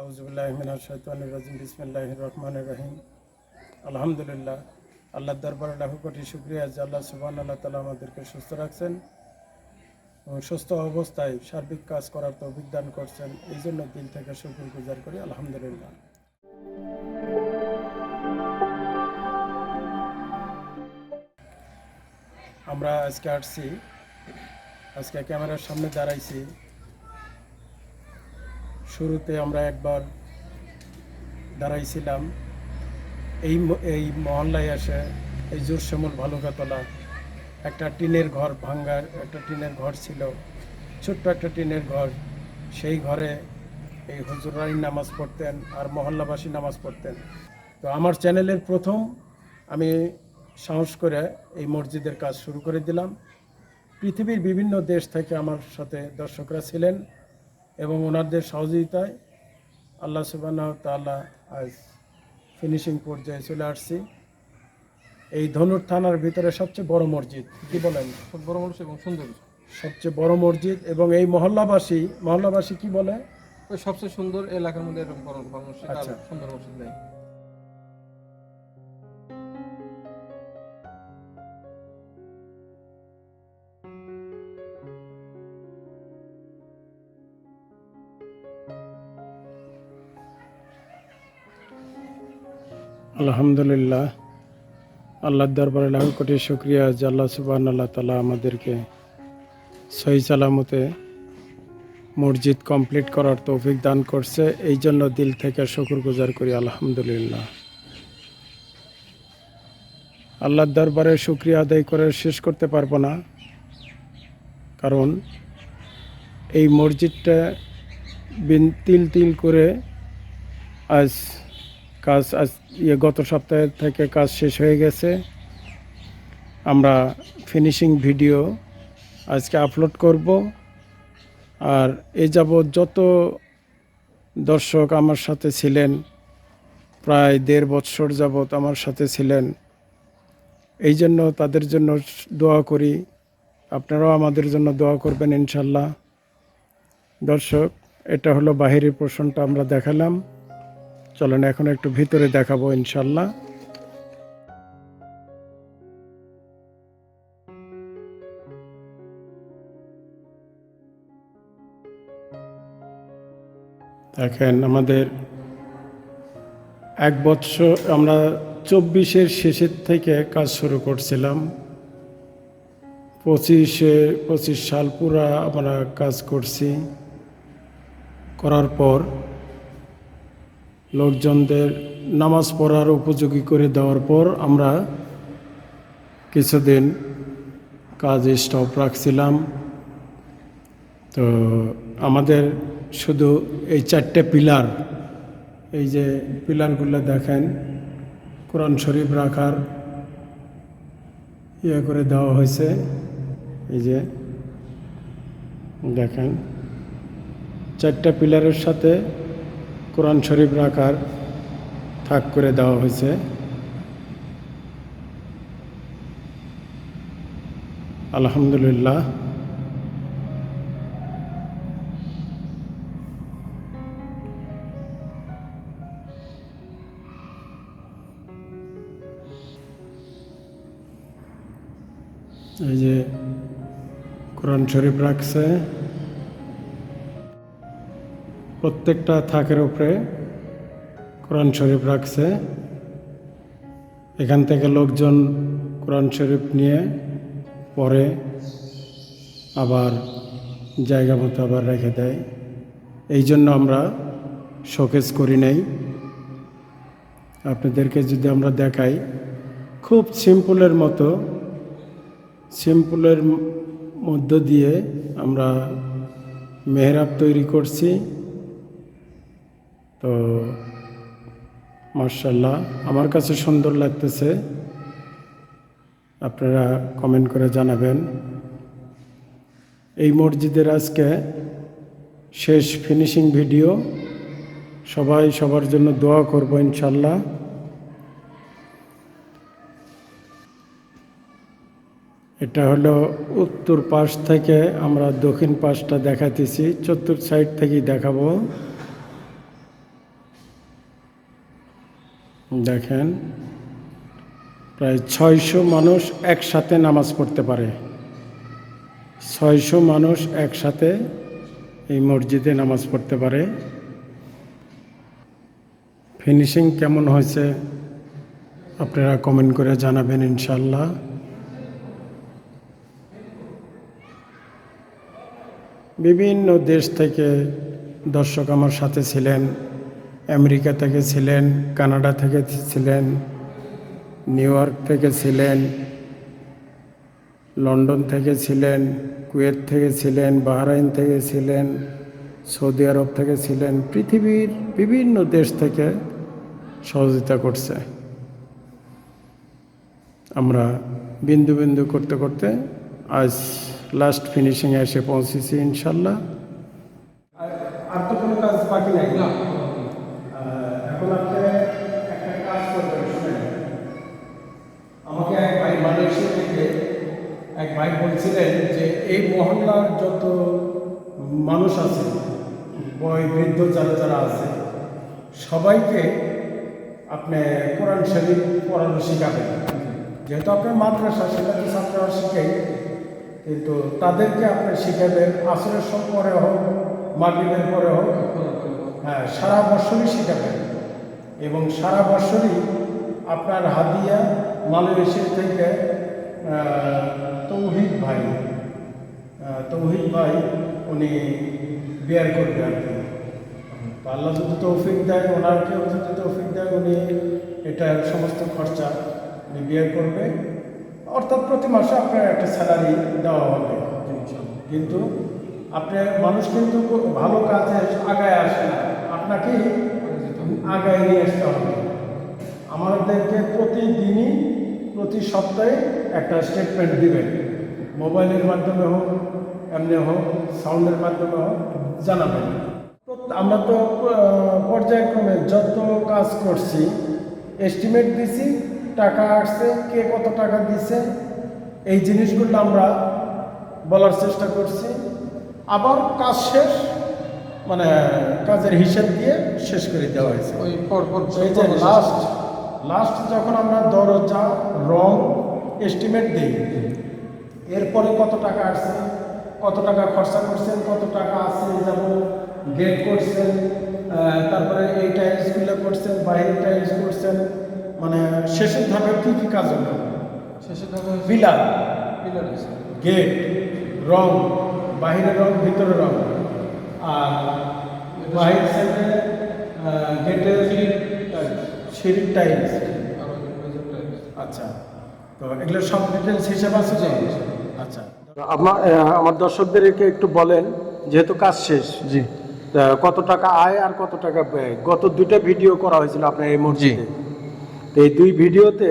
আউজুবিল্লাহমিনাশাইতানির বিসমিল্লাহির রহমানির রহিম। আলহামদুলিল্লাহ, আল্লাহর দরবারে লাখো কোটি শুক্রিয়া যে আল্লাহ সুবহান আল্লাহ তালা আমাদেরকে সুস্থ রাখছেন এবং সুস্থ অবস্থায় সার্বিক কাজ করার তো অভিজ্ঞান করছেন। এই জন্য দিল থেকে শুক্র গুজার করি, আলহামদুলিল্লাহ। আমরা আজকে আসছি, আজকে ক্যামেরার সামনে দাঁড়াইছি। শুরুতে আমরা একবার দাঁড়াইছিলাম। এই এই মহল্লায় এসে এই জোরশ্যামল ভালুকাতলা একটা টিনের ঘর ভাঙ্গার একটা টিনের ঘর ছিল। ছোট্ট একটা টিনের ঘর। সেই ঘরে এই হুজুরাই নামাজ পড়তেন আর মহল্লাবাসী নামাজ পড়তেন। তো আমার চ্যানেলের প্রথম আমি সাহস করে এই মসজিদের কাজ শুরু করে দিলাম। পৃথিবীর বিভিন্ন দেশ থেকে আমার সাথে দর্শকরা ছিলেন। এবং ওনাদের সহযোগিতায় আল্লাহ সুবাহ তাল্লাহ আজ ফিনিশিং পর্যায়ে চলে আসছি। এই ধনুর থানার ভিতরে সবচেয়ে বড় মসজিদ কি বলেন? খুব বড় মানুষ এবং সুন্দর। সবচেয়ে বড় মসজিদ এবং এই মহল্লাবাসী মহল্লাবাসী কি বলে? সবচেয়ে সুন্দর এলাকার মধ্যে এরকম বড় বড় মসজিদ আচ্ছা। সুন্দর মসজিদ নেই। আলহামদুলিল্লাহ। আল্লাহর দরবারে লাখ কোটি শুক্রিয়া যে আল্লাহ সুবাহ আল্লাহ তালা আমাদেরকে সহি সালামতে মসজিদ কমপ্লিট করার তৌফিক দান করছে। এই জন্য দিল থেকে শুকুর গুজার করি, আলহামদুলিল্লাহ। আল্লাহর দরবারে শুক্রিয়া আদায় করে শেষ করতে পারব না। কারণ এই মসজিদটা তিল তিল করে আজ কাজ আজ ইয়ে গত সপ্তাহে থেকে কাজ শেষ হয়ে গেছে। আমরা ফিনিশিং ভিডিও আজকে আপলোড করব। আর এ যাবৎ যত দর্শক আমার সাথে ছিলেন, প্রায় দেড় বৎসর যাবৎ আমার সাথে ছিলেন, এই জন্য তাদের জন্য দোয়া করি। আপনারাও আমাদের জন্য দোয়া করবেন ইনশাল্লাহ। দর্শক, এটা হলো বাহিরের পোর্শনটা আমরা দেখালাম। চলেন, এখন একটু ভিতরে দেখাবো ইনশাল্লাহ। দেখেন, আমাদের এক বৎসর, আমরা চব্বিশের শেষের থেকে কাজ শুরু করছিলাম। পঁচিশে, পঁচিশ সাল পুরা আমরা কাজ করছি। করার পর লোকজনদের নামাজ পড়ার উপযোগী করে দেওয়ার পর আমরা কিছুদিন কাজ স্টপ রাখছিলাম। তো আমাদের শুধু এই চারটে পিলার, এই যে পিলারগুলো দেখেন, কোরআন শরীফ রাখার ইয়ে করে দেওয়া হয়েছে। এই যে দেখেন, চারটা পিলারের সাথে কোরআন শরীফ রাখার থাক করে দেওয়া হয়েছে। আলহামদুলিল্লাহ। এই যে কোরআন শরীফ রাখছে। প্রত্যেকটা থাকের উপরে কোরআন শরীফ রাখছে। এখান থেকে লোকজন কোরআন শরীফ নিয়ে পরে আবার জায়গা মতো আবার রেখে দেয়। এই জন্য আমরা শোকেস করি নাই। আপনাদেরকে যদি আমরা দেখাই, খুব সিম্পলের মতো, সিম্পলের মধ্য দিয়ে আমরা মেহরাব তৈরি করছি। তো মার্শাল্লাহ আমার কাছে সুন্দর লাগতেছে। আপনারা কমেন্ট করে জানাবেন। এই মসজিদের আজকে শেষ ফিনিশিং ভিডিও সবাই সবার জন্য দোয়া করব ইনশাল্লাহ এটা হলো উত্তর পাশ থেকে আমরা দক্ষিণ পাশটা দেখাতেছি চতুর্থ সাইড থেকেই দেখাবো। দেখেন, প্রায় ছয়শো মানুষ একসাথে নামাজ পড়তে পারে। ছয়শো মানুষ একসাথে এই মসজিদে নামাজ পড়তে পারে। ফিনিশিং কেমন হয়েছে আপনারা কমেন্ট করে জানাবেন ইনশাল্লাহ বিভিন্ন দেশ থেকে দর্শক আমার সাথে ছিলেন। আমেরিকা থেকে ছিলেন কানাডা থেকে ছিলেন নিউ ইয়র্ক থেকে ছিলেন লন্ডন থেকে ছিলেন কুয়েত থেকে ছিলেন বাহরাইন থেকে ছিলেন সৌদি আরব থেকে ছিলেন পৃথিবীর বিভিন্ন দেশ থেকে সহযোগিতা করছে। আমরা বিন্দু বিন্দু করতে করতে আজ লাস্ট ফিনিশিংয়ে এসে পৌঁছেছি ইনশাল্লাহ। আর তো কোনো কাজ বাকি নাই? না। এখন আপনি একটা কাজ করবেন শুনেন। আমাকে এক ভাই মালয়েশিয়া থেকে এক ভাই বলছিলেন যে, এই মহল্লার যত মানুষ আছে, বয়, বৃদ্ধ যারা যারা আছে, সবাইকে আপনি কোরআন শরীফ পড়ানো শেখাবেন। যেহেতু আপনার মাদ্রাসা, সেটা তো ছাত্ররা শিখেই কিন্তু তাদেরকে আপনি শিখাবেন, আসরের সব পরে হোক, মাগরিবের পরে হোক হ্যাঁ সারা বছরই শেখাবেন। এবং সারা বছরই আপনার হাদিয়া মালয়েশিয়া থেকে তৌহিদ ভাই তৌহিদ ভাই উনি বিয়ার করবে আর কি। আল্লাহ যদি তৌফিক দেয় ওনারকেও যদি তৌফিক দেয়, উনি এটার সমস্ত খরচা উনি বিয়ার করবে। অর্থাৎ প্রতি মাসে আপনার একটা স্যালারি দেওয়া হবে কিন্তু আপনার মানুষ কিন্তু ভালো কাজে আগায় আসে না। আপনাকেই আগায় নিয়ে আসতে হবে। আমাদেরকে প্রতিদিনই, প্রতি সপ্তাহে একটা স্টেটমেন্ট দিবেন। মোবাইলের মাধ্যমে হোক, এমনি হোক, সাউন্ডের মাধ্যমে হোক, জানাবেন। আমরা তো পর্যায়ক্রমে যত কাজ করছি এস্টিমেট দিছি, টাকা আসছে, কে কত টাকা দিছে, এই জিনিসগুলো আমরা বলার চেষ্টা করছি। আবার কাজ শেষ মানে কাজের হিসাব দিয়ে শেষ করে দেওয়া হয়েছে। ওই লাস্ট লাস্ট যখন আমরা দরজা রং এস্টিমেট দিই এরপরে কত টাকা আসছে কত টাকা খরচা করছেন কত টাকা আছে যেমন গেট করছেন তারপরে এই টাইলসগুলো করছেন বাইরের টাইলস করছেন মানে শেষের ধাপে কী কী কাজ হলো? শেষে দেখা পিলার পিলার গেট রং বাহিরের রং ভিতরের রং। আর সিঁড়ির টাইলস আচ্ছা। তো এগুলো সব ডিটেলস হিসেব আছে তো? আচ্ছা। আমার আমার দর্শকদেরকে একটু বলেন যেহেতু কাজ শেষ জি। কত টাকা আয় আর কত টাকা ব্যয়? গত দুইটা ভিডিও করা হয়েছিল আপনার এই মসজিদে তো এই দুই ভিডিওতে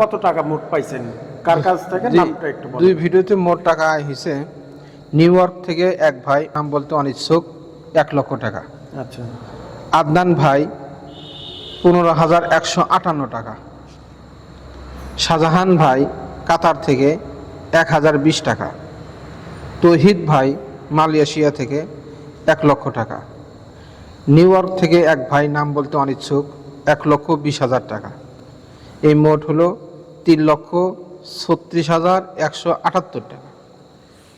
কত টাকা মোট পাইছেন? কার কাছ থেকে? নামটা একটু দুই ভিডিওতে মোট টাকা আয় হয়েছে নিউ ইয়র্ক থেকে এক ভাই নাম বলতে অনিচ্ছুক। এক লক্ষ টাকা। আচ্ছা। আদনান ভাই পনেরো হাজার একশো আটান্ন টাকা। শাহজাহান ভাই কাতার থেকে এক হাজার বিশ টাকা। তৌহিদ ভাই মালয়েশিয়া থেকে এক লক্ষ টাকা। নিউ ইয়র্ক থেকে এক ভাই নাম বলতে অনিচ্ছুক এক লক্ষ বিশ হাজার টাকা। এই মোট হলো তিন লক্ষ ছত্রিশ হাজার একশো আটাত্তর টাকা।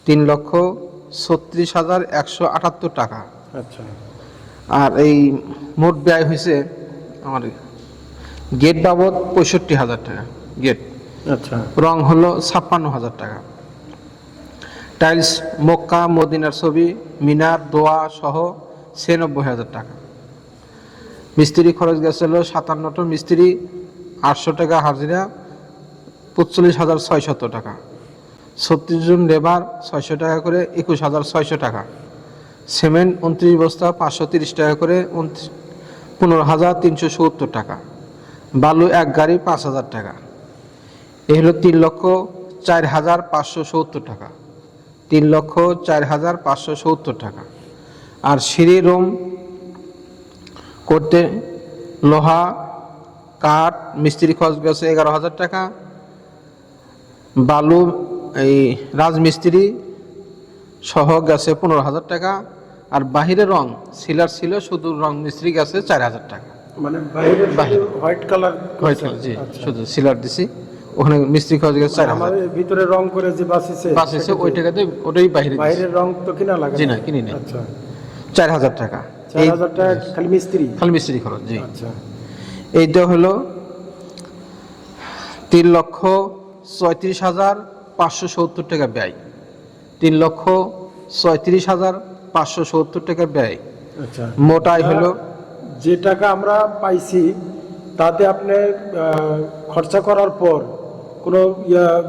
তিন লক্ষ ছত্রিশ হাজার একশো আটাত্তর টাকা। আচ্ছা। আর এই মোট ব্যয় হয়েছে আমার গেট বাবদ পঁয়ষট্টি হাজার টাকা গেট আচ্ছা। রং হলো ছাপ্পান্ন হাজার টাকা। টাইলস মক্কা মদিনার ছবি মিনার দোয়া সহ ছিয়ানব্বই হাজার টাকা। মিস্ত্রি খরচ গেছিল সাতান্নটা মিস্ত্রি আটশো টাকা হাজিরা পঁচল্লিশ হাজার ছয়শত টাকা। ছত্রিশ জন লেবার ছয়শো টাকা করে একুশ হাজার ছয়শো টাকা। সিমেন্ট উনত্রিশ বস্তা পাঁচশো তিরিশ টাকা করে পনেরো হাজার তিনশো সত্তর টাকা। বালু এক গাড়ি পাঁচ হাজার টাকা। এ হলো তিন লক্ষ চার হাজার পাঁচশো সত্তর টাকা। তিন লক্ষ চার হাজার পাঁচশো সত্তর টাকা। আর সিঁড়ি রুম করতে লোহা, কাঠ, মিস্ত্রি খরচ গেছে এগারো হাজার টাকা। বালু, এই রাজমিস্ত্রি সহ গেছে পনেরো হাজার টাকা। আর বাহিরে রং সিলার ছিল শুধু রং মিস্ত্রি গেছে চার হাজার টাকা। মানে বাইরে বাহিরে। হোয়াইট কালার হোয়াইট কালার জি শুধু সিলার দিছি। ওখানে মিস্ত্রি খরচ গেছে চার হাজার। ভিতরে রং করে যে বাসিছে বাস এসে ওই টাকাতে ওটাই বাইরে দিছি। বাইরের রং তো কিনা লাগে জি না, কিনি নাই। আচ্ছা। চার হাজার টাকা। চার হাজার টাকা খালি মিস্ত্রি? খালি মিস্ত্রি খরচ জি। আচ্ছা। এইটা হলো তিন লক্ষ ছয়ত্রিশ হাজার পাঁচশো সত্তর টাকা ব্যয়। তিন লক্ষ ছয়ত্রিশ হাজার পাঁচশো সত্তর টাকা ব্যয়। আচ্ছা। মোটাই হলো যে টাকা আমরা পাইছি তাতে আপনি খরচা করার পর কোনো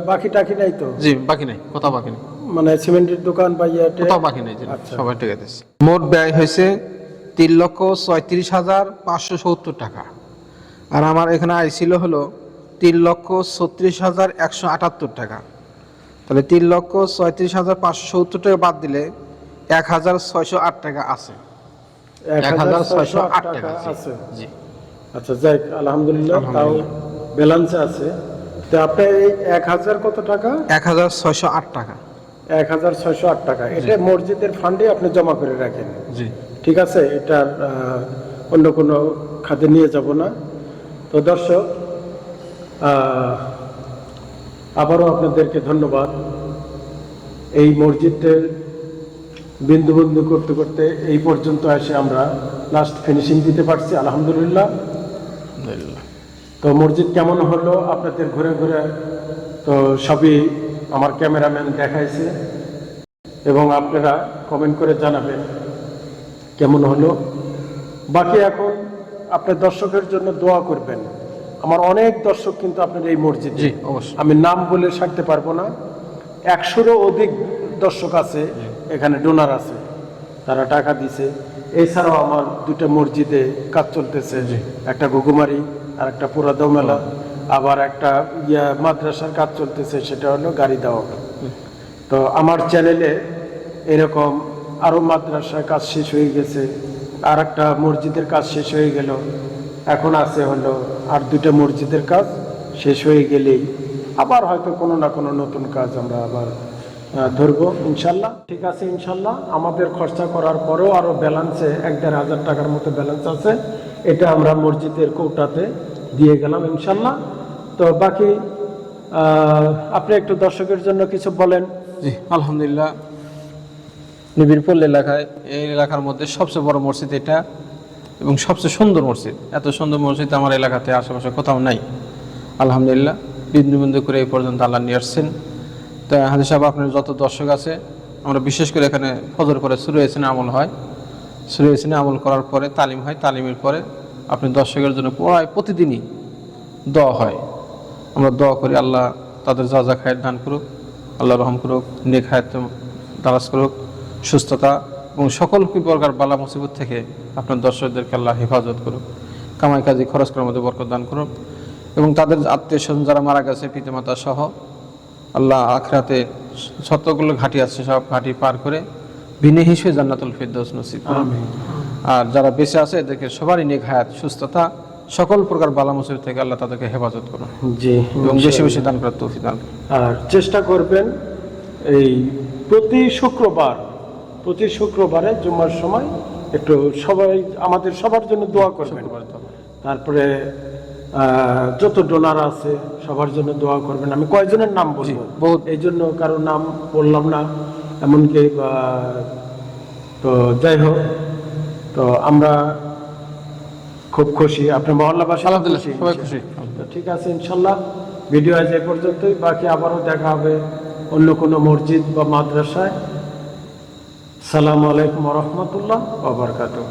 বাকি টাকি নাই তো? জি বাকি নেই কোথাও বাকি নেই। মানে সিমেন্টের দোকান বা ইয়াতে কোথাও বাকি নেই আচ্ছা। সবাই টাকা দিচ্ছি মোট ব্যয় হয়েছে তিন লক্ষ ছয়ত্রিশ হাজার পাঁচশো সত্তর টাকা। আর আমার এখানে আইছিল হলো তিন লক্ষ ছত্রিশ হাজার একশো আটাত্তর টাকা। তাহলে তিন লক্ষ ছয়ত্রিশ হাজার পাঁচশো সত্তর টাকা বাদ দিলে এক হাজার ছয়শো আট টাকা আছে। এক হাজার ছয়শো আট টাকা আছে জি। আচ্ছা যাই আলহামদুলিল্লাহ তাও। ব্যালেন্সে আছে। তো আপনি এই এক হাজার কত টাকা? এক হাজার ছয়শো আট টাকা। এক হাজার ছয়শো আট টাকা। এটা মসজিদের ফান্ডে আপনি জমা করে রাখেন। জি। ঠিক আছে এটার অন্য কোনো খাতে নিয়ে যাব না। তো দর্শক আবারও আপনাদেরকে ধন্যবাদ। এই মসজিদটার বিন্দু বিন্দু করতে করতে এই পর্যন্ত এসে আমরা লাস্ট ফিনিশিং দিতে পারছি আলহামদুলিল্লাহ। তো মসজিদ কেমন হলো? আপনাদের ঘুরে ঘুরে তো সবই আমার ক্যামেরাম্যান দেখাইছে। এবং আপনারা কমেন্ট করে জানাবেন কেমন হলো। বাকি এখন আপনার দর্শকের জন্য দোয়া করবেন। আমার অনেক দর্শক কিন্তু আপনার এই মসজিদে। আমি নাম বলে সারতে পারব না। একশোরও অধিক দর্শক আছে। এখানে ডোনার আছে তারা টাকা দিছে। এছাড়াও আমার দুটো মসজিদে কাজ চলতেছে একটা ঘুঘুমারি আর একটা পুরাদাও মেলা আবার একটা ইয়া মাদ্রাসার কাজ চলতেছে সেটা হলো গাড়ি দেওয়া। তো আমার চ্যানেলে এরকম আরও মাদ্রাসার কাজ শেষ হয়ে গেছে আর একটা মসজিদের কাজ শেষ হয়ে গেল। এখন আছে হলো আর দুটো মসজিদের কাজ শেষ হয়ে গেলেই আবার হয়তো কোনো না কোনো নতুন কাজ আমরা আবার ধরবো, ইনশাল্লাহ। ঠিক আছে, ইনশাল্লাহ। আমাদের খরচা করার পরেও আরও ব্যালেন্সে এক দেড় হাজার টাকার মতো ব্যালেন্স আছে। এটা আমরা মসজিদের কৌটাতে দিয়ে গেলাম, ইনশাল্লাহ। তো বাকি আপনি একটু দর্শকের জন্য কিছু বলেন। জি, আলহামদুলিল্লাহ। নিবিড়পল্লী এলাকায়, এই এলাকার মধ্যে সবচেয়ে বড় মসজিদ এটা এবং সবচেয়ে সুন্দর মসজিদ। এত সুন্দর মসজিদ আমার এলাকাতে আশেপাশে কোথাও নাই। আলহামদুলিল্লাহ। বিন্দু বিন্দু করে এই পর্যন্ত আল্লাহ নিয়ে আসছেন। তো হাজি সাহেব, আপনার যত দর্শক আছে, আমরা বিশেষ করে এখানে ফজর করে শুরু হয়েছে আমল হয়। শুরু হয়েছে আমল করার পরে, তালিম হয়, তালিমের পরে আপনি দর্শকের জন্য প্রায় প্রতিদিনই দোয়া হয়। আমরা দোয়া করি, আল্লাহ তাদের যা যা খায়ের দান করুক, আল্লাহ রহম করুক, নেক হায়াত দারাজ করুক, সুস্থতা এবং সকল প্রকার বালা মুসিবত থেকে আপনার দর্শকদেরকে আল্লাহ হেফাজত করুক, কামাই কাজে খরচ করার মধ্যে বরকত দান করুক এবং তাদের আত্মীয় স্বজন যারা মারা গেছে, পিতামাতা সহ আল্লাহ আখরাতে যতগুলো ঘাটি আছে সব ঘাটি পার করে বিনে হিসেবে জান্নাতুল ফিরদৌস নসিব। আর যারা বেঁচে আছে এদেরকে সবারই নেক হায়াত সুস্থতা সকল প্রকার বালা মুসিবত থেকে আল্লাহ তাদেরকে হেফাজত করুন। জি এবং বেশি বেশি দান করার তৌফিক দান আর চেষ্টা করবেন এই প্রতি শুক্রবার প্রতি শুক্রবারে জুমার সময় একটু সবাই আমাদের সবার জন্য দোয়া করবেন। তারপরে যত ডোনার আছে সবার জন্য দোয়া করবেন। আমি কয়জনের নাম বলব? বহুত। এই জন্য কারও নাম বললাম না। এমনকি তো যাই হোক তো আমরা খুব খুশি। আপনার মহল্লাবাসী আলহামদুলিল্লাহ সবাই খুশি। তো ঠিক আছে ইনশাল্লাহ। ভিডিও আজ এই পর্যন্তই। বাকি আবারও দেখা হবে অন্য কোনো মসজিদ বা মাদ্রাসায়। সালাম আলাইকুম রহমতুল্লাহ বাবরকাতুহ